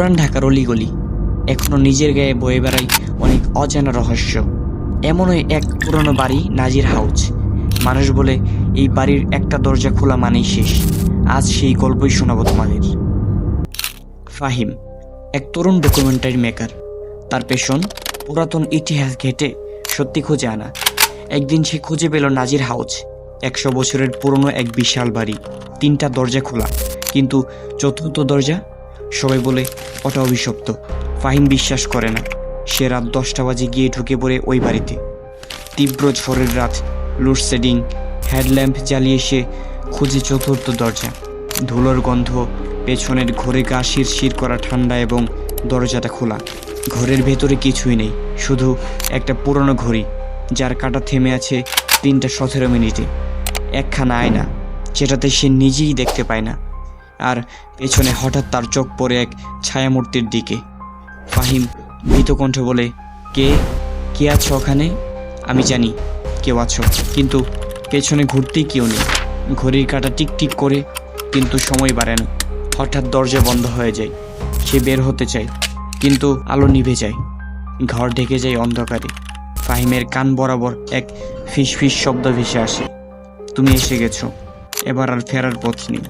পুরান ঢাকার অলিগলি। এখনও নিজের গায়ে বয়ে বেড়ায় অনেক অজানা রহস্য। এমনই এক পুরনো বাড়ি, নাজির হাউস। মানুষ বলে, এই বাড়ির একটা দরজা খোলা মানেই শেষ। আজ সেই গল্পই শোনাবো তোমাদের। ফাহিম, এক তরুণ ডকুমেন্টারি মেকার তার পেশন পুরাতন ইতিহাস ঘেটে সত্যি খুঁজে আনা। একদিন সে খুঁজে পেল নাজির হাউস, একশো বছরের পুরনো এক বিশাল বাড়ি। তিনটা দরজা খোলা, কিন্তু চতুর্থ দরজা সবাই বলে ওটা অভিশপ্ত। ফাহিম বিশ্বাস করে না। সে রাত দশটা বাজে গিয়ে ঢুকে পড়ে ওই বাড়িতে। তীব্র ঝড়ের রাত লোডশেডিং হেডল্যাম্প জ্বালিয়ে সে খুঁজে চতুর্থ দরজা। ধুলোর গন্ধ, পেছনের ঘরে গা শিরশির করা ঠান্ডা এবং দরজাটা খোলা। ঘরের ভেতরে কিছুই নেই, শুধু একটা পুরনো ঘড়ি, যার কাঁটা থেমে আছে তিনটা সতেরো মিনিটে। একখানা আয়না, যেটাতে সে নিজেই দেখতে পায় না। আর পেছনে হঠাৎ তার চোখ পড়ে এক ছায়ামূর্তির দিকে। ফাহিম ভীত কণ্ঠ বলে, কে? কে আছো ওখানে? আমি জানি কেউ আছো, কিন্তু পেছনে ঘুরতেই কেউ নেই। ঘড়ির কাঁটা টিকটিক করে, কিন্তু সময় বাড়ে না। হঠাৎ দরজা বন্ধ হয়ে যায়। সে বের হতে চায়, কিন্তু আলো নিভে যায়। ঘর ঢেকে যায় অন্ধকারে। ফাহিমের কান বরাবর এক ফিস ফিস শব্দ ভেসে আসে, তুমি এসে গেছো, এবার আর ফেরার পথ নেই।